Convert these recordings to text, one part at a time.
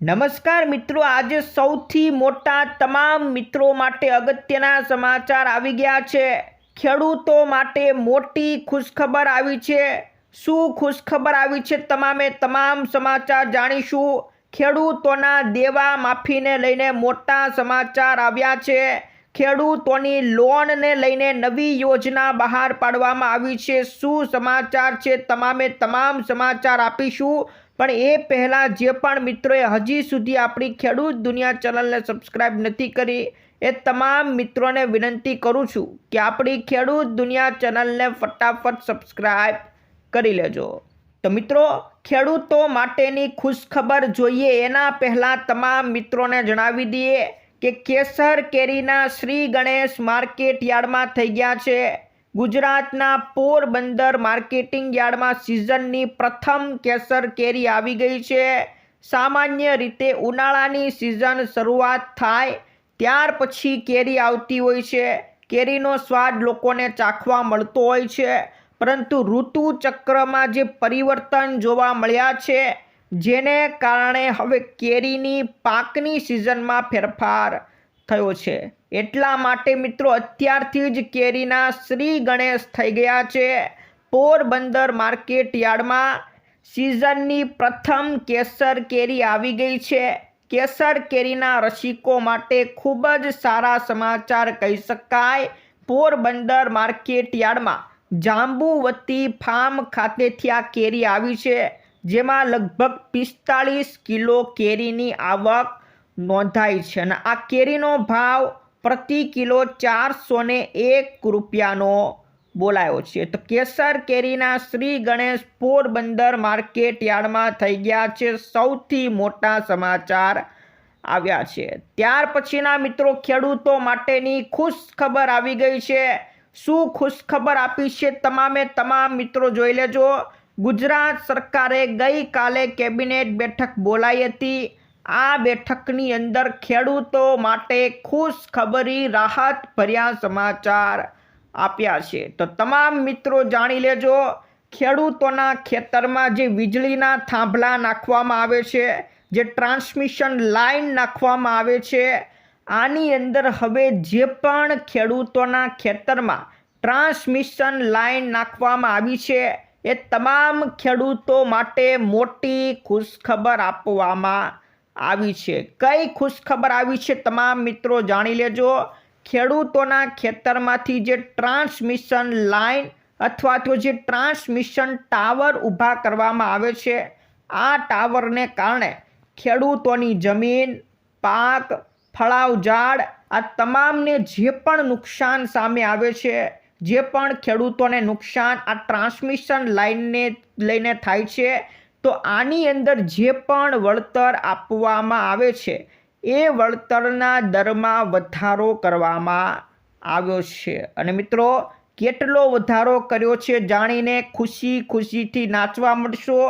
નમસ્કાર મિત્રો, આજે સૌથી મોટા તમામ મિત્રો માટે અગત્યના સમાચાર આવી ગયા છે. ખેડૂતો માટે મોટી ખુશખબર આવી છે. શું ખુશખબર આવી છે તમામે તમામ સમાચાર જાણીશું. ખેડૂતોના દેવા માફીને લઈને મોટા સમાચાર આવ્યા છે. ખેડૂતોની લોનને લઈને નવી યોજના બહાર પાડવામાં આવી છે. શું સમાચાર છે તમામે તમામ સમાચાર આપીશું. પણ એ પહેલાં જે પણ મિત્રોએ હજી સુધી આપણી ખેડૂત દુનિયા ચેનલને સબસ્ક્રાઇબ નથી કરી, એ તમામ મિત્રોને વિનંતી કરું છું કે આપણી ખેડૂત દુનિયા ચેનલને ફટાફટ સબસ્ક્રાઇબ કરી લેજો. તો મિત્રો, ખેડૂતો માટેની ખુશખબર જોઈએ એના પહેલાં તમામ મિત્રોને જણાવી દઈએ કે કેસર કેરીના શ્રી ગણેશ માર્કેટ યાર્ડમાં થઈ ગયા છે. ગુજરાતના પોરબંદર માર્કેટિંગ યાર્ડમાં સિઝનની પ્રથમ કેસર કેરી આવી ગઈ છે. સામાન્ય રીતે ઉનાળાની સિઝન શરૂઆત થાય ત્યાર પછી કેરી આવતી હોય છે. કેરીનો સ્વાદ લોકોને ચાખવા મળતો હોય છે, પરંતુ ઋતુ ચક્રમાં જે પરિવર્તન જોવા મળ્યા છે, જેને કારણે હવે કેરીની પાકની સિઝનમાં ફેરફાર થયો છે. એટલા માટે મિત્રો અત્યારથી જ કેરીના શ્રી ગણેશ થઈ ગયા છે. પોરબંદર માર્કેટ યાર્ડમાં સિઝનની પ્રથમ કેસર કેરી આવી ગઈ છે. કેસર કેરીના રસિકો માટે ખૂબ જ સારા સમાચાર કહી શકાય. પોરબંદર માર્કેટ યાર્ડમાં જાંબુવતી ફાર્મ ખાતેથી આ કેરી આવી છે. જેમાં લગભગ પિસ્તાળીસ કિલો કેરીની આવક નોંધાઈ છે અને આ કેરીનો ભાવ પ્રતિ કિલો ચારસો એક રૂપિયાનો બોલાયો છે. તો કેસર કેરીના શ્રી ગણેશ પોરબંદર માર્કેટ યાર્ડમાં થઈ ગયા છે. સૌથી મોટા સમાચાર આવ્યા છે. ત્યાર પછીના મિત્રો ખેડૂતો માટેની ખુશ ખબર આવી ગઈ છે. શું ખુશ ખબર આપી છે તમામે તમામ મિત્રો જોઈ લેજો. ગુજરાત સરકારે ગઈકાલે કેબિનેટ બેઠક બોલાઈ હતી. આ બેઠકની અંદર ખેડૂતો માટે ખુશ ખબરી, રાહત ભર્યા સમાચાર આપ્યા છે. તો તમામ મિત્રો જાણી લેજો, ખેડૂતોના ખેતરમાં જે વીજળીના થાંભલા નાખવામાં આવે છે, જે ટ્રાન્સમિશન લાઇન નાખવામાં આવે છે, આની અંદર હવે જે પણ ખેડૂતોના ખેતરમાં ટ્રાન્સમિશન લાઇન નાખવામાં આવી છે, એ તમામ ખેડૂતો માટે મોટી ખુશખબર આપવામાં આવી છે. કઈ ખુશખબર આવી છે તમામ મિત્રો જાણી લેજો. ખેડૂતોના ખેતરમાંથી જે ટ્રાન્સમિશન લાઇન અથવા તો જે ટ્રાન્સમિશન ટાવર ઊભા કરવામાં આવે છે, આ ટાવરને કારણે ખેડૂતોની જમીન, પાક, ફળાવ, ઝાડ, આ તમામને જે પણ નુકસાન સામે આવે છે, જે પણ ખેડૂતોને નુકસાન આ ટ્રાન્સમિશન લાઇનને લઈને થાય છે તો આની અંદર જે પણ વળતર આપવામાં આવે છે, એ વળતરના દરમાં વધારો કરવામાં આવ્યો છે. અને મિત્રો, કેટલો વધારો કર્યો છે જાણીને ખુશી ખુશીથી નાચવા મળશો.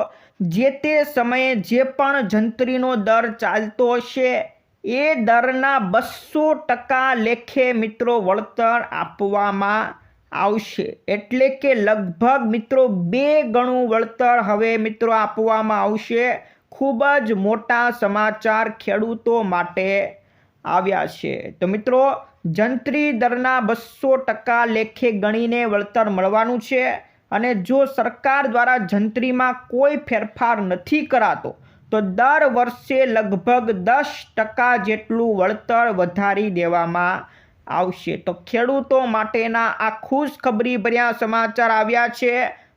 જે તે સમયે જે પણ જંત્રીનો દર ચાલતો હશે, એ દરના બસો ટકા લેખે મિત્રો વળતર આપવામાં આવશે. એટલે કે લગભગ મિત્રો બે ગણું વળતર હવે મિત્રો આપવામાં આવશે. ખૂબ જ મોટા સમાચાર ખેડૂતો માટે આવ્યા છે. તો મિત્રો, જંત્રી દરના બસો ટકા લેખે ગણીને વળતર મળવાનું છે અને જો સરકાર દ્વારા જંત્રીમાં કોઈ ફેરફાર નથી કરાતો, તો દર વર્ષે લગભગ દસ ટકા જેટલું વળતર વધારી દેવામાં આવશે. તો ખેડૂતો માટેના આ ખુશખબરી ભર્યા સમાચાર આવ્યા છે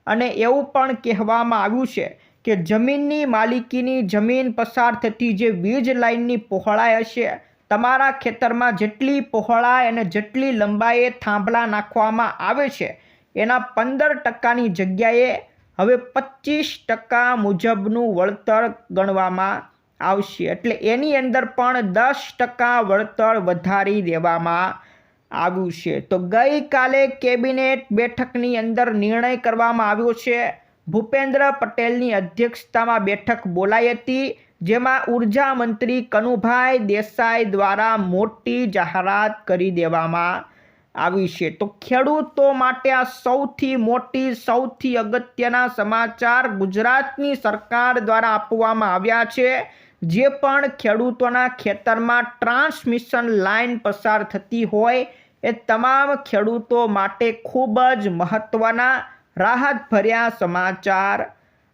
અને એવું પણ કહેવામાં આવ્યું છે કે જમીનની માલિકીની જમીન પસાર થતી જે વીજ લાઇનની પહોળાઈ હશે, તમારા ખેતરમાં જેટલી પહોળાઈ અને જેટલી લંબાઈએ થાંભલા નાખવામાં આવે છે, એના પંદર ટકાની જગ્યાએ હવે પચીસ ટકા મુજબનું વળતર ગણવામાં આવશે. એટલે એની અંદર પણ દસ ટકા વળતર વધારી દેવામાં આવ્યું છે. તો ગઈકાલે કેબિનેટ બેઠકની અંદર નિર્ણય કરવામાં આવ્યો છે. ભૂપેન્દ્ર પટેલની અધ્યક્ષતામાં બેઠક બોલાઈ હતી, જેમાં ઊર્જા મંત્રી કનુભાઈ દેસાઈ દ્વારા મોટી જાહેરાત કરી દેવામાં આવી છે. તો ખેડૂતો માટે આ સૌથી મોટી, સૌથી અગત્યના સમાચાર ગુજરાતની સરકાર દ્વારા આપવામાં આવ્યા છે, જે પણ ખેડૂતોના ખેતરમાં ટ્રાન્સમિશન લાઇન પસાર થતી હોય એ તમામ ખેડૂતો માટે ખૂબ જ મહત્ત્વના રાહતભર્યા સમાચાર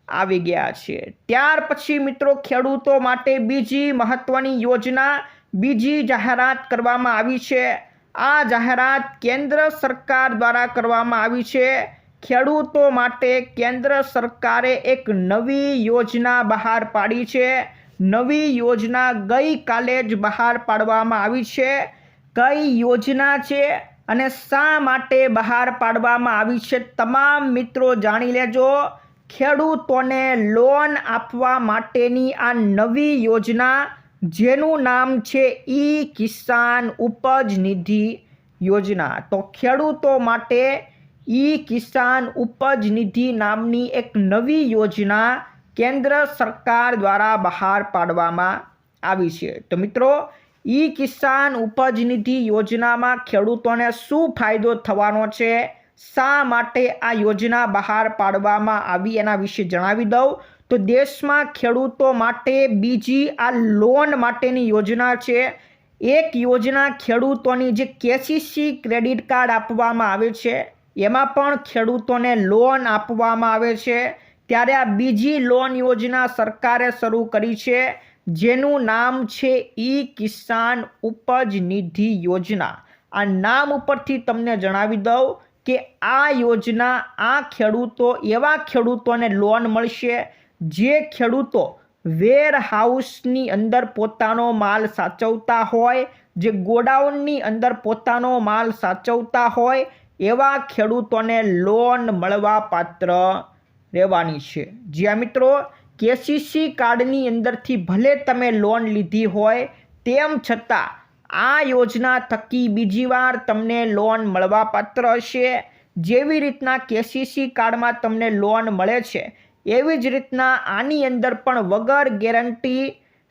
આવી ગયા છે. ત્યાર પછી મિત્રો ખેડૂતો માટે બીજી મહત્ત્વની યોજના, બીજી જાહેરાત કરવામાં આવી છે. આ જાહેરાત કેન્દ્ર સરકાર દ્વારા કરવામાં આવી છે. ખેડૂતો માટે કેન્દ્ર સરકારે એક નવી યોજના બહાર પાડી છે. નવી યોજના ગઈકાલે જ બહાર પાડવામાં આવી છે. કઈ યોજના છે અને શા માટે બહાર પાડવામાં આવી છે તમામ મિત્રો જાણી લેજો. ખેડૂતોને લોન આપવા માટેની આ નવી યોજના જેનું નામ છે ઈ કિસાન ઉપજ નિધિ યોજના. તો ખેડૂતો માટે ઈ કિસાન ઉપજ નિધિ નામની એક નવી યોજના કેન્દ્ર સરકાર દ્વારા બહાર પાડવામાં આવી છે. તો મિત્રો ઈ કિસાન ઉપજ નિધિ યોજનામાં ખેડૂતોને શું ફાયદો થવાનો છે? શા માટે આ યોજના બહાર પાડવામાં આવી એના વિશે જણાવી દઉં. તો દેશમાં ખેડૂતો માટે બીજી આ લોન માટેની યોજના છે. એક યોજના ખેડૂતોની જે કેસીસી ક્રેડિટ કાર્ડ આપવામાં આવે છે, એમાં પણ ખેડૂતોને લોન આપવામાં આવે છે. ત્યારે આ બીજી લોન યોજના સરકારે શરૂ કરી છે. જેનું નામ છે ઈ કિસાન ઉપજ નિધિ યોજના. આ નામ ઉપરથી તમને જણાવી દઉં કે આ યોજના આ ખેડૂતો, એવા ખેડૂતોને લોન મળશે જે ખેડૂતો વેરહાઉસની અંદર પોતાનો માલ સાચવતા હોય, જે ગોડાઉનની અંદર પોતાનો માલ સાચવતા હોય, એવા ખેડૂતોને લોન મળવા પાત્ર રહેવાની છે. જ્યાં મિત્રો કેસીસી કાર્ડની અંદરથી ભલે તમે લોન લીધી હોય, તેમ છતાં આ યોજના થકી બીજી વાર તમને લોન મળવાપાત્ર હશે. જેવી રીતના કેસીસી કાર્ડમાં તમને લોન મળે છે, એવી જ રીતના આની અંદર પણ વગર ગેરંટી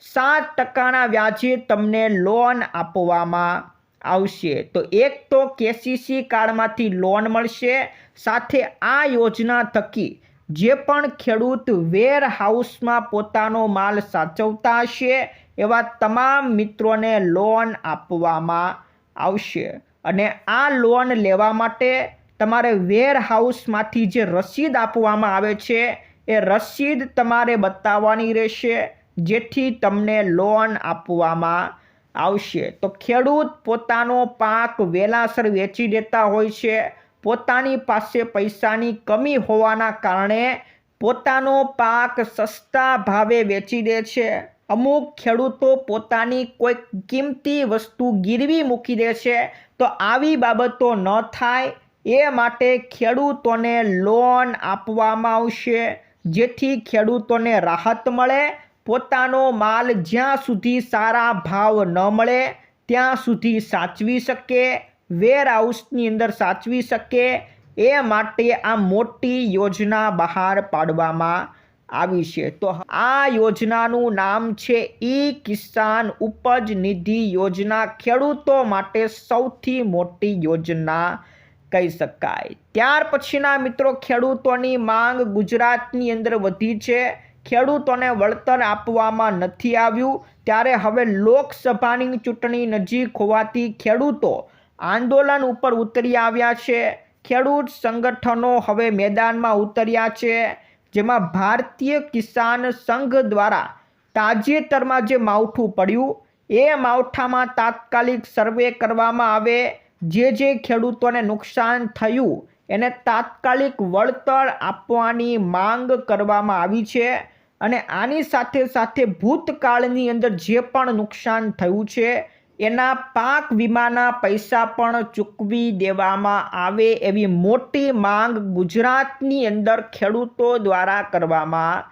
સાત ટકાના વ્યાજે તમને લોન આપવામાં આવશે. તો એક તો કેસીસી કાર્ડમાંથી લોન મળશે, સાથે આ યોજના થકી જે પણ ખેડૂત વેર હાઉસમાં પોતાનો માલ સાચવતા હશે, એવા તમામ મિત્રોને લોન આપવામાં આવશે. અને આ લોન લેવા માટે તમારે વેર હાઉસમાંથી જે રસીદ આપવામાં આવે છે, એ રસીદ તમારે બતાવવાની રહેશે, જેથી તમને લોન આપવામાં આવશે. તો ખેડૂત પોતાનો પાક વેલાસર વેચી દેતા હોય છે પોતાની પાસે પૈસાની કમી હોવાના કારણે પોતાનો પાક સસ્તા ભાવે વેચી દે છે. અમુક ખેડૂતો પોતાની કોઈ કિંમતી વસ્તુ ગીરવી મૂકી દે છે તો આવી બાબતો ન થાય એ માટે ખેડૂતોને લોન આપવામાં આવશે. જેથી ખેડૂતોને રાહત મળે, પોતાનો માલ જ્યાં સુધી સારા ભાવ ન મળે, ત્યાં સુધી સાચવી શકે વેર હાઉસની અંદર સાચવી શકે એ માટે આ મોટી યોજના બહાર પાડવામાં આવી છે. તો આ યોજનાનું નામ છે ઈ કિસાન ઉપજ નિધિ યોજના. ખેડૂતો માટે સૌથી મોટી યોજના કહી શકાય. ત્યાર પછીના મિત્રો, ખેડૂતોની માંગ ગુજરાતની અંદર વધી છે. ખેડૂતોને વળતર આપવામાં નથી આવ્યું. ત્યારે હવે લોકસભાની ચૂંટણી નજીક હોવાથી ખેડૂતો આંદોલન ઉપર ઉતરી આવ્યા છે. ખેડૂત સંગઠનો હવે મેદાનમાં ઉતર્યા છે, જેમાં ભારતીય કિસાન સંઘ દ્વારા તાજેતરમાં જે માવઠું પડ્યું, એ માવઠામાં તાત્કાલિક સર્વે કરવામાં આવે. જે જે ખેડૂતોને નુકસાન થયું, એને તાત્કાલિક વળતર આપવાની માંગ કરવામાં આવી છે અને આની સાથે સાથે ભૂતકાળની અંદર જે પણ નુકસાન થયું છે એના પાક વીમાના પૈસા પણ ચૂકવી દેવામાં આવે એવી મોટી માંગ ગુજરાતની અંદર ખેડૂતો દ્વારા કરવામાં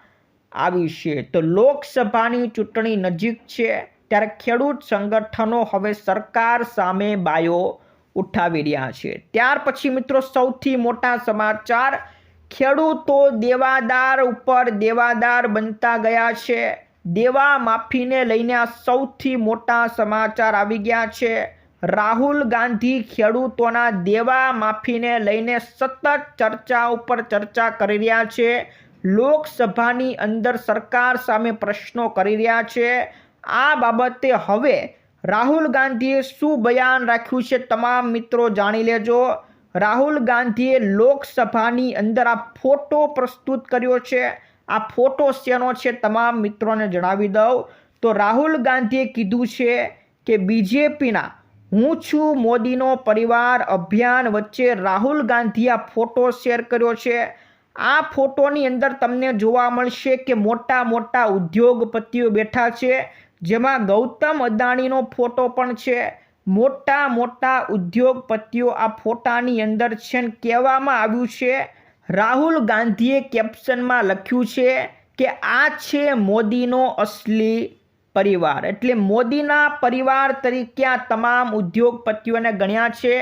આવી છે. તો લોકસભાની ચૂંટણી નજીક છે, ત્યારે ખેડૂત સંગઠનો હવે સરકાર સામે બાયો ઉઠાવી રહ્યા છે. ત્યાર પછી મિત્રો સૌથી મોટા સમાચાર, ખેડૂતો દેવાદાર ઉપર દેવાદાર બનતા ગયા છે. દેવા માફીને લઈને સૌથી મોટા સમાચાર આવી ગયા છે. રાહુલ ગાંધી ખેડૂતોના દેવા માફીને લઈને સતત ચર્ચા ઉપર ચર્ચા કરી રહ્યા છે. લોકસભાની અંદર સરકાર સામે પ્રશ્નો કરી રહ્યા છે. આ બાબતે હવે રાહુલ ગાંધીએ શું બયાન રાખ્યું છે તમામ મિત્રો જાણી લેજો. રાહુલ ગાંધીએ લોકસભાની અંદર આ ફોટો પ્રસ્તુત કર્યો છે. આ ફોટો શેનો છે તમામ મિત્રોને જણાવી દઉં. તો રાહુલ ગાંધીએ કીધું છે કે બીજેપીના હું છું મોદીનો પરિવાર અભિયાન વચ્ચે રાહુલ ગાંધીએ આ ફોટો શેર કર્યો છે. આ ફોટોની અંદર તમને જોવા મળશે કે મોટા મોટા ઉદ્યોગપતિઓ બેઠા છે, જેમાં ગૌતમ અદાણીનો ફોટો પણ છે. મોટા મોટા ઉદ્યોગપતિઓ આ ફોટાની અંદર છે કહેવામાં આવ્યું છે રાહુલ ગાંધીએ કેપ્શનમાં લખ્યું છે કે આ છે મોદીનો અસલી પરિવાર. એટલે મોદીના પરિવાર તરીકે આ તમામ ઉદ્યોગપતિઓને ગણ્યા છે.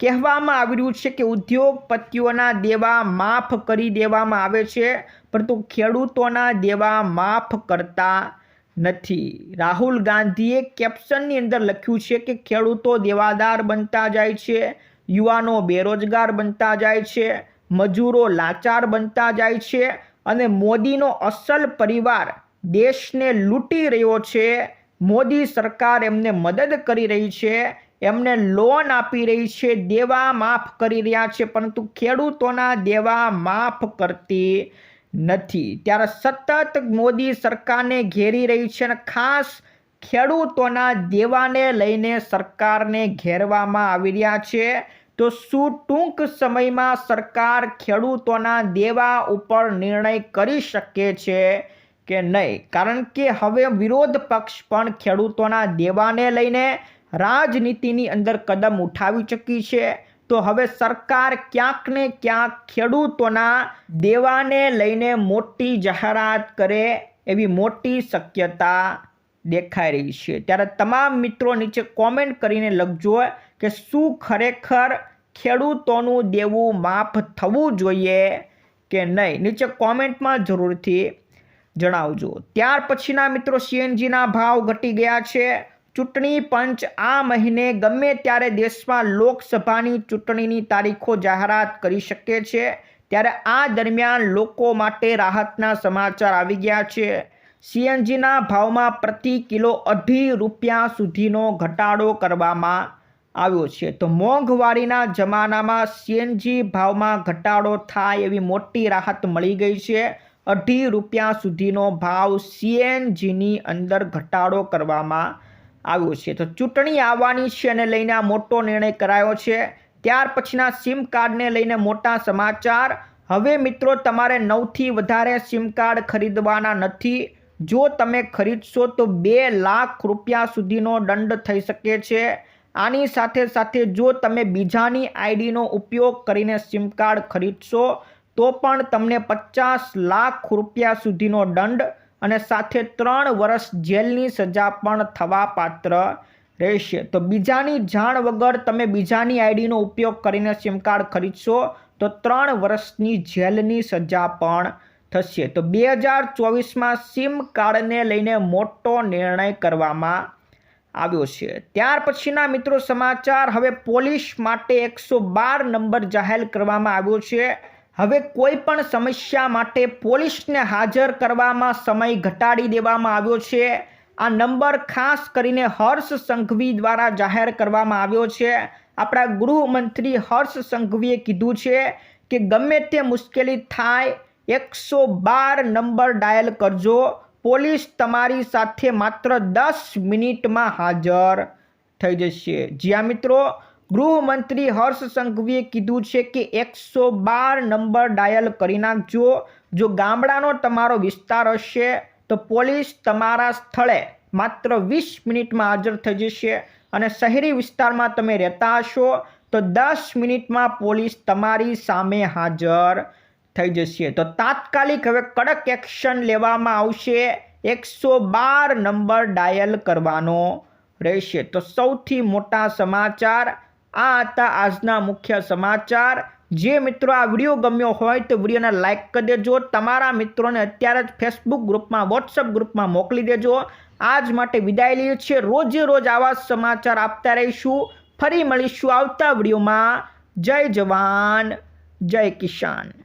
કહેવામાં આવ્યું છે કે ઉદ્યોગપતિઓના દેવા માફ કરી દેવામાં આવે છે, પરંતુ ખેડૂતોના દેવા માફ કરતા નથી. રાહુલ ગાંધીએ કેપ્શનની અંદર લખ્યું છે કે ખેડૂતો દેવાદાર બનતા જાય છે, યુવાનો બેરોજગાર બનતા જાય છે મજૂરો લાચાર બનતા જાય છે અને મોદીનો અસલ પરિવાર દેશને લૂંટી રહ્યો છે. મોદી સરકાર એમને મદદ કરી રહી છે, એમને લોન આપી રહી છે, દેવા માફ કરી રહ્યા છે, પરંતુ ખેડૂતોના દેવા માફ કરતી નથી. ત્યારે સતત મોદી સરકારને ઘેરી રહી છે અને ખાસ ખેડૂતોના દેવાને લઈને સરકારને ઘેરવામાં આવી રહ્યા છે. તો શું ટૂંક સમયમાં સરકાર ખેડૂતોના દેવા ઉપર નિર્ણય કરી શકે છે કે નહીં? કારણ કે હવે વિરોધ પક્ષ પણ ખેડૂતોના દેવાને લઈને રાજનીતિની અંદર કદમ ઉઠાવી ચૂકી છે. તો હવે સરકાર ક્યાંક ને ક્યાંક ખેડૂતોના દેવાને લઈને મોટી જાહેરાત કરે એવી મોટી શક્યતા દેખાઈ રહી છે. ત્યારે તમામ મિત્રો નીચે કોમેન્ટ કરીને લખજો કે શું ખરેખર ખેડૂતોનું દેવું માફ થવું જોઈએ કે નહીં? નીચે કોમેન્ટમાં જરૂરથી જણાવજો. ત્યાર પછીના મિત્રો, સીએનજીના ભાવ ઘટી ગયા છે. ચૂંટણી પંચ આ મહિને ગમે ત્યારે દેશમાં લોકસભાની ચૂંટણીની તારીખો જાહેરાત કરી શકે છે, ત્યારે આ દરમિયાન લોકો માટે રાહતના સમાચાર આવી ગયા છે. સીએનજીના ભાવમાં પ્રતિ કિલો અઢી રૂપિયા સુધીનો ઘટાડો કરવામાં આવ્યો છે. તો મોંઘવારીના જમાનામાં સીએનજી ભાવમાં ઘટાડો થાય એવી મોટી રાહત મળી ગઈ છે. અઢી રૂપિયા સુધીનો ભાવ સીએનજીની અંદર ઘટાડો કરવામાં આવ્યો છે. તો ચૂંટણી આવવાની છે અને લઈને આ મોટો નિર્ણય કરાયો છે. ત્યાર પછીના સિમ કાર્ડને લઈને મોટા સમાચાર. હવે મિત્રો તમારે નવથી વધારે સિમ કાર્ડ ખરીદવાના નથી. જો તમે ખરીદશો તો બે લાખ રૂપિયા સુધીનો દંડ થઈ શકે છે. આની સાથે સાથે જો તમે બીજાની આઈડીનો ઉપયોગ કરીને સિમ કાર્ડ ખરીદશો, તો પણ તમને પચાસ લાખ રૂપિયા સુધીનો દંડ અને સાથે ત્રણ વર્ષ જેલની સજા પણ થવા પાત્ર રહેશે. તો બીજાની જાણ વગર તમે બીજાની આઈડીનો ઉપયોગ કરીને સિમ કાર્ડ ખરીદશો, તો ત્રણ વર્ષની જેલની સજા પણ થશે. તો બે હજાર ચોવીસમાં સિમ કાર્ડને લઈને મોટો નિર્ણય કરવામાં આવ્યો છે. ત્યાર પછીના મિત્રો સમાચાર, હવે પોલીસ માટે એકસો બાર નંબર જાહેર કરવામાં આવ્યો છે. હવે કોઈ પણ સમસ્યા માટે પોલીસને હાજર કરવામાં સમય ઘટાડી દેવામાં આવ્યો છે. આ નંબર ખાસ કરીને હર્ષ સંઘવી દ્વારા જાહેર કરવામાં આવ્યો છે. આપણા ગૃહમંત્રી હર્ષ સંઘવીએ કીધું છે કે ગમે તે મુશ્કેલી થાય, એકસો બાર નંબર ડાયલ કરજો. પોલીસ તમારી સાથે માત્ર દસ મિનિટમાં હાજર થઈ જશે. જ્યાં મિત્રો, ગૃહમંત્રી હર્ષ સંઘવીએ કીધું છે કે એકસો બાર નંબર ડાયલ કરી નાખજો. જો ગામડાનો તમારો વિસ્તાર હશે, તો પોલીસ તમારા સ્થળે માત્ર વીસ મિનિટમાં હાજર થઈ જશે અને શહેરી વિસ્તારમાં તમે રહેતા હશો, તો દસ મિનિટમાં પોલીસ તમારી સામે હાજર થઈ જશે. તો તાત્કાલિક હવે કડક એક્શન લેવામાં આવશે. એકસો બાર નંબર ડાયલ કરવાનો રહેશે. તો સૌથી મોટા સમાચાર, આ હતા આજના મુખ્ય સમાચાર. જે મિત્રો આ વીડિયો ગમ્યો હોય તો વિડીયોને લાઇક કરી દેજો. તમારા મિત્રોને અત્યારે જ ફેસબુક ગ્રુપમાં વોટ્સઅપ ગ્રુપમાં મોકલી દેજો. આજ માટે વિદાય લઈએ છીએ. રોજે રોજ આવા સમાચાર આપતા રહીશું. ફરી મળીશું આવતા વિડીયોમાં. જય જવાન, જય કિસાન.